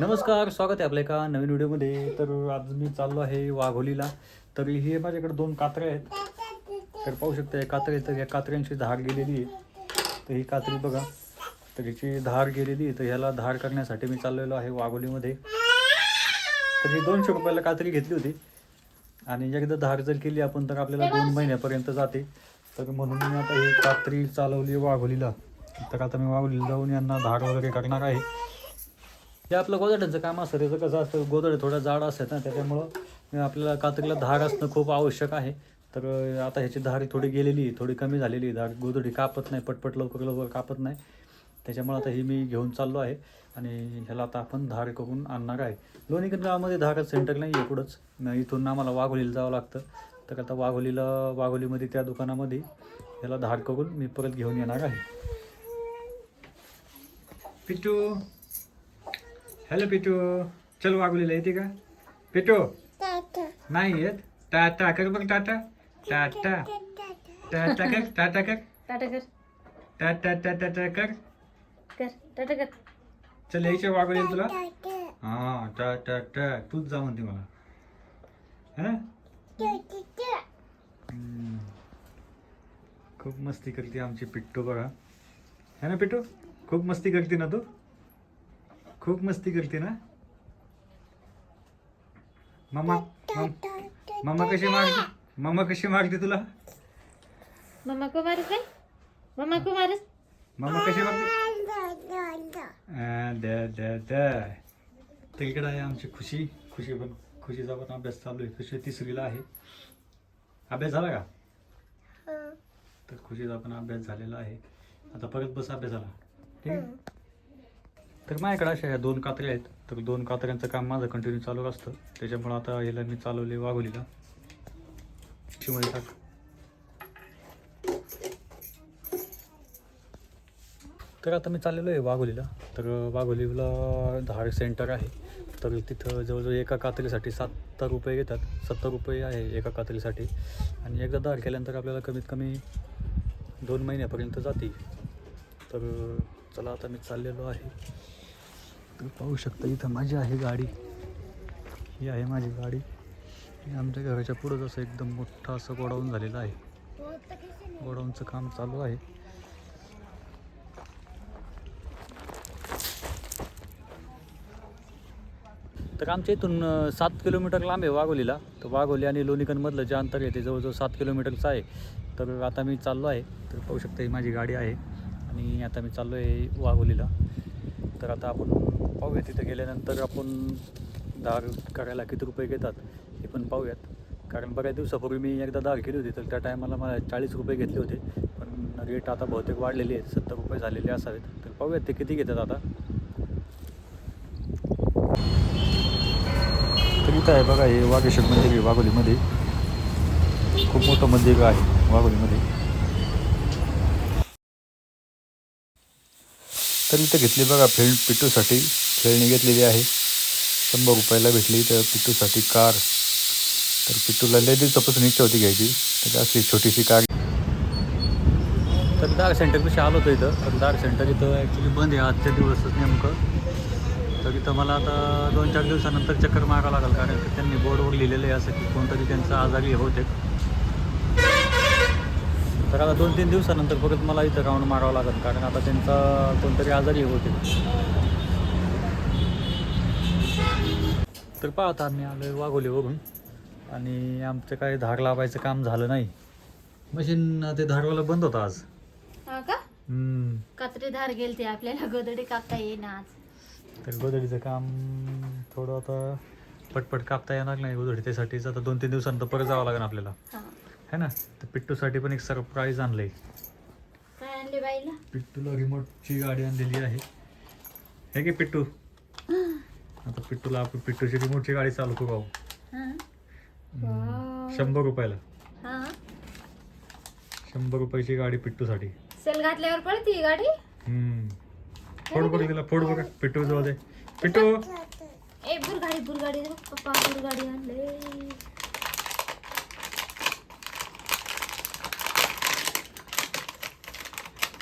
नमस्कार स्वागत आहे आपल्या एका नवीन व्हिडिओमध्ये. तर आज मी चाललो आहे वाघोलीला. तर हे माझ्याकडे दोन कात्रे आहेत. तर पाहू शकता या कात्रे तर या कात्र्यांची धार गेलेली आहे. तर ही कात्री बघा. तर हिची धार गेलेली आहे. तर ह्याला धार करण्यासाठी मी चाललेलो आहे वाघोलीमध्ये. तर ही दोनशे रुपयाला कात्री घेतली होती. आणि एकदा धार जर केली आपण तर आपल्याला दोन महिन्यापर्यंत जाते. तर म्हणून मी आता ही कात्री चालवली वाघोलीला. तर आता मी वाघोलीला जाऊन यांना धार वगैरे करणार आहे. हे आपलं गोदड्यांचं काम असतं त्याचं कसं असतं गोदडे थोडं जाड असतात ना त्याच्यामुळं आपल्याला कातरीला धार असणं खूप आवश्यक आहे. तर आता ह्याची धार थोडी गेलेली आहे, थोडी कमी झालेली आहे धार. गोदडी कापत नाही पटपट लवकर लवकर कापत नाही. त्याच्यामुळं आता ही मी घेऊन चाललो आहे आणि ह्याला आता आपण धार करून आणणार आहे. लोणीकन गावामध्ये धार सेंटर नाही आहे कुठंच न इथून आम्हाला वाघोलीला जावं लागतं. तर आता वाघोलीला वाघोलीमध्ये त्या दुकानामध्ये ह्याला धार करून मी परत घेऊन येणार आहे. पिटू हॅलो पिटू चल वागुलीला येते का? पिटू नाही येत. टाटा कर बघ टाटा टाटा टाटा कर टाटा कर. टाटा कर. टाटा टाटा टाटा कर. कर. टाटा कर. चल यायच्या वागुलीला तुला? हा टाटा टा तूच जा म्हणते मला. है. खूप मस्ती करते आमची पिट्टू बघा. है ना पिट्टू? खूप मस्ती करते ना तू? खूप मस्ती करते ना? मम्मा मम- मम्मा कशी मारते? मम्मा कशी मारते तुला? मम्मा को मारस काय? मम्मा को मम्मा कशी मारते? आ, द्या द्या द्या तर इकडे आहे आमची खुशी. खुशी पण खुशीचा पण अभ्यास चालू आहे. खुशी तिसरीला आहे. अभ्यास झाला का? तर खुशीचा पण अभ्यास झालेला आहे. आता परत बस अभ्यासाला. ठीक आहे? तर माझ्याकडे अशा ह्या दोन कात्र्या आहेत. तर दोन कात्र्यांचं काम माझं कंटिन्यू चालू असतं. त्याच्यामुळं आता याला मी चालवले वाघोलीला. शिमध्ये टाक तर आता मी चाललेलो आहे वाघोलीला. तर वाघोलीला धार सेंटर आहे. तर तिथं जवळजवळ एका कात्रीसाठी सत्तर रुपये घेतात. सत्तर रुपये आहे एका कात्रीसाठी. आणि एकदा धार केल्यानंतर आपल्याला कमीत कमी दोन महिन्यापर्यंत जाते. तर चला आता मी चाललेलो आहे. तर पाहू शकता इथं माझी आहे गाडी. ही आहे माझी गाडी. आमच्या घराच्या पुढंच असं एकदम मोठं असं गोडाऊन झालेलं आहे. गोडाऊनचं काम चालू आहे. तर आमच्या इथून सात किलोमीटर लांब आहे वाघोलीला. तर वाघोली आणि लोणीकनमधलं जे अंतर आहे ते जवळजवळ सात किलोमीटरचं आहे. तर आता मी चाललो आहे. तर पाहू शकता ही माझी गाडी आहे. आणि आता मी चाललो आहे वाघोलीला. तर आता आपण पाहूया. तिथं गेल्यानंतर आपण दार करायला किती रुपये घेतात हे पण पाहूयात. कारण बऱ्याच दिवसापूर्वी मी एकदा दार केली होती तर त्या टायमाला मला चाळीस रुपये घेतले होते. पण रेट आता बहुतेक वाढलेले आहेत सत्तर रुपये झालेले असावेत. तर पाहूयात ते किती घेतात आता. तर इथं आहे बघा हे वागेश्वर मंदिर आहे वाघोलीमध्ये. खूप मोठं मंदिर आहे वाघोलीमध्ये. तर इथं घेतली बघा फ्रेंड पिटूसाठी. खेळणी घेतलेली आहे. शंभर रुपयाला भेटली तर पिट्टूसाठी कार. तर पिट्टूला लय दिवसापासून इच्छा होती घ्यायची. तर अशी छोटीशी कार. तर दार सेंटर कशी आलो होतो इथं. पण दार सेंटर इथं ॲक्च्युली बंद आहे आजच्या दिवसच नेमकं. तर इथं मला आता दोन चार दिवसानंतर चक्कर मारावं लागेल. कारण की त्यांनी बोर्डवर लिहिलेलं आहे असं की कोणतरी त्यांचं आजारी होते तर आता दोन तीन दिवसानंतर परत मला इथं राऊंड मारावं लागेल. कारण आता त्यांचा कोणतरी आजारी होते तर पाहता आम्ही आलो आहे वाघोलीवरून आणि आमचं काय धार लावायचं काम झालं नाही. मशीन ते धारवाला बंद होतं आज. हा का? हम्म. कात्री धार गेलते आपल्याला गोदडी कापता येईना आज. तर गोधडीचं काम थोडं आता पटपट कापता येणार नाही गोधडी त्यासाठीच आता दोन तीन दिवसानंतर परत जावं लागेल आपल्याला. हा. है ना? तर पिट्टूसाठी पण एक सरप्राईज आणलंय. काय आणले बाईला? पिट्टूला रिमोटची गाडी आणलेली आहे. हे की पिट्टू? पिट्टूला आपण पिट्टूची रिमोटची गाडी चालू करू भाऊ. हा? हम्म, शंभर रुपयाला. हा? शंभर रुपयाची गाडी पिट्टूसाठी सेल घातल्यावर पळती ही गाडी? हम्म. फोड बघ तिला फोड बघा पिट्टू जवळ दे. पिट्टू ए बुरगाडी बुरगाडी रे. पप्पा बुरगाडी आणले.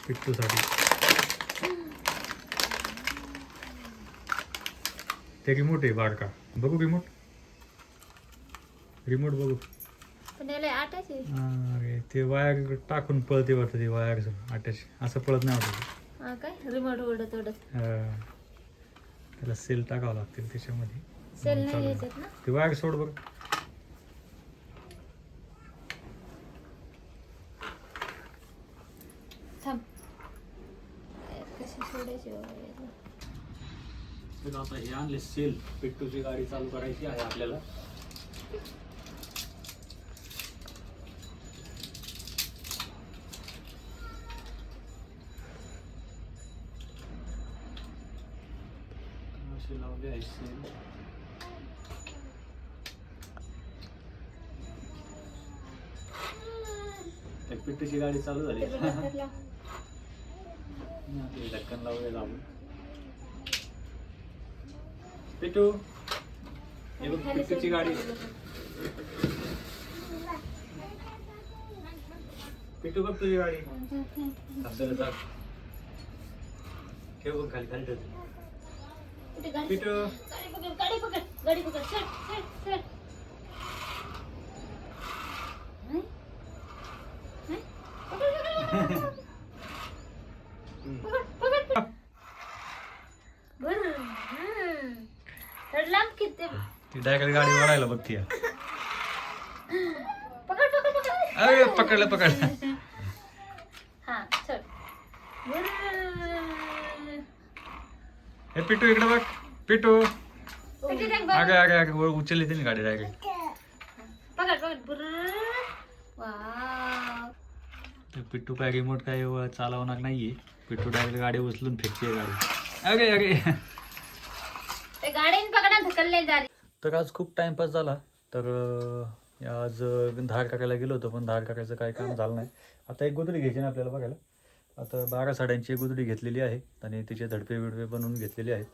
पिट्टूसाठी ते रिमोट आहे बारका. बघू रिमोट रिमोट बघू. पण याला आटाच आहे. अरे ते वायर टाकून पळते वाटतं ते वायर अटॅच असं पळत नाही वाटत. हा काय? रिमोट हा. त्याला सेल टाकावं लागतील त्याच्यामध्ये. सेल नाही चालेल. याच्यात ना? ते वायर सोड बघ थांब. कशी सोडायची? बाबा याला? तर आता हे आणले सेल पिट्टूची गाडी चालू करायची आहे आपल्याला. असे लावले आहे सेल पिट्टूची गाडी चालू झाली. ढक्कन लावूया लावून पिटू. हे बघ सोड. गाडी. पिटू बघ तुझी गाडी. आपल्याला चाल. ठेव बघ खाली खाली ठेव. पिटू गाडी पकड गाडी पकड गाडी पकड. चल चल चल नाही? नाही? पकड, पकड, पकड, पकड, पकड. बरं, हम्म. थोडं लांब किती ती डायरेक्ट गाडी वळायला बघती पकड पकड पकड. अरे पकडलं पकडलं. हा चल. हे पिटू इकडे बघ. पिटू. बघ. आगे आगे आगे. वर उचलली तिने गाडी डायरेक्ट पकड पकड. बरं. वाव. ते पिट्टू काय रिमोट काय व- चालवणार नाहीये. पिट्टू डायरेक्ट गाडी उचलून फेकते गाडी. अगे अगे ते गाडीने पकडा ढकलले झाले तर आज खूप टाइमपास झाला. तर आज धार काकायला गेलो होतो पण धार काकायचं काही काम झालं नाही. आता एक गोदडी घ्यायची ना आपल्याला बघायला. आता बारा साड्यांची एक गोदडी घेतलेली आहे आणि तिचे धडपे बिडपे बनवून घेतलेले आहेत.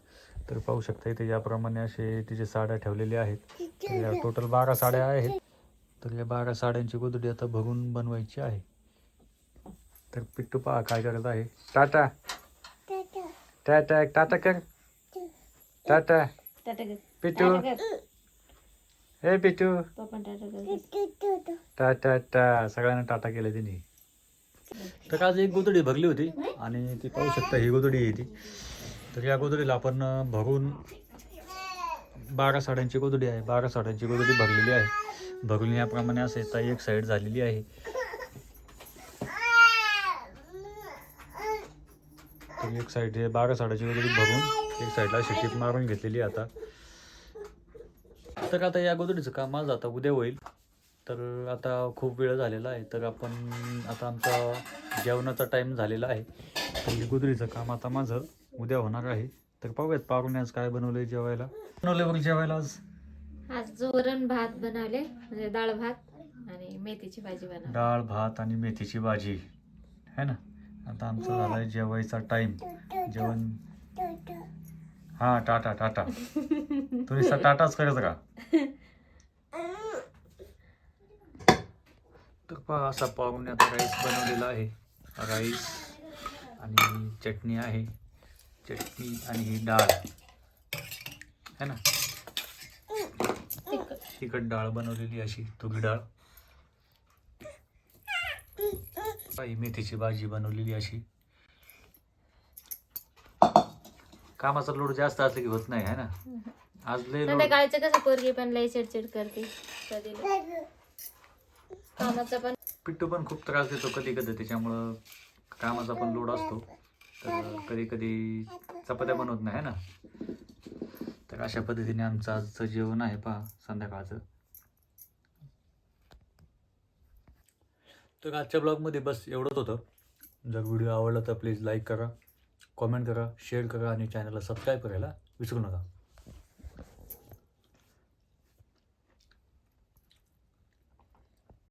तर पाहू शकता इथे याप्रमाणे असे तिचे साड्या ठेवलेल्या आहेत. तर या टोटल बारा साड्या आहेत. तर या बारा साड्यांची गोदडी आता बघून बनवायची आहे. तर पिट्टू पहा काय करत आहे. टाटा. टाटा. टाटा कर. टाटा. टाटा कर. पिट्टू टाटा कर. हे पिट्टू पप्पा टाटा कर. टाटा टा सगळ्यांना टाटा केलं तिने. तर आज एक गोदडी भरली होती आणि ती पाहू शकता ही गोदडी आहे ती. तर या गोदडीला आपण भरून बारा साड्यांची गोदडी आहे. बारा साड्यांची गोदडी भरलेली आहे. भरून याप्रमाणे असे येता एक साईड झालेली आहे. तर एक साईड हे बारा साड्याची गोदडी भरून एक साईडला अशी टीप मारून घेतलेली आहे आता. तर आता या गोदडीचं काम माझं आता उद्या होईल. तर आता खूप वेळ झालेला आहे तर आपण आता आमचा जेवणाचा टाईम झालेला आहे. तर हे गोदडीचं काम आता माझं उद्या होणार आहे. तर पाहूयात पारून आज काय बनवलंय जेवायला. बनवलंय बघ जेवायला आज? आज जोरण भात बनवले म्हणजे डाळ भात आणि मेथीची भाजी बनवली. डाळ भात आणि मेथीची भाजी. है ना? आता आमचा झालाय जेवायचा टाईम जेवण. हा टाटा टाटा. तुम्ही टाटाच करायचं का तर पहा असा पाहुण्याचा राईस बनवलेला आहे. राईस आणि चटणी आहे. चटणी आणि ही डाळ. है ना? तिखट. डाळ बनवलेली अशी तुरी डाळ. मेथीची भाजी बनवलेली अशी. कामाचा लोड जास्त असला की होत नाही है ना? आज लय लोड. संध्याकाळचं कसं पोरगी पण लई चिडचिड करते कधी कामाचं पण पिट्टू पण खूप त्रास देतो कधी कधी त्याच्यामुळं कामाचा पण लोड असतो. तर कधी कधी चपात्या बनवत नाही है ना? तर अशा पद्धतीने आमचं आजचं जेवण आहे पहा संध्याकाळचं. तर आजच्या ब्लॉगमध्ये बस एवढंच होतं. जर व्हिडिओ आवडला तर प्लीज लाईक करा. कॉमेंट करा शेअर करा आणि चॅनलला सबस्क्राईब करायला विसरू नका.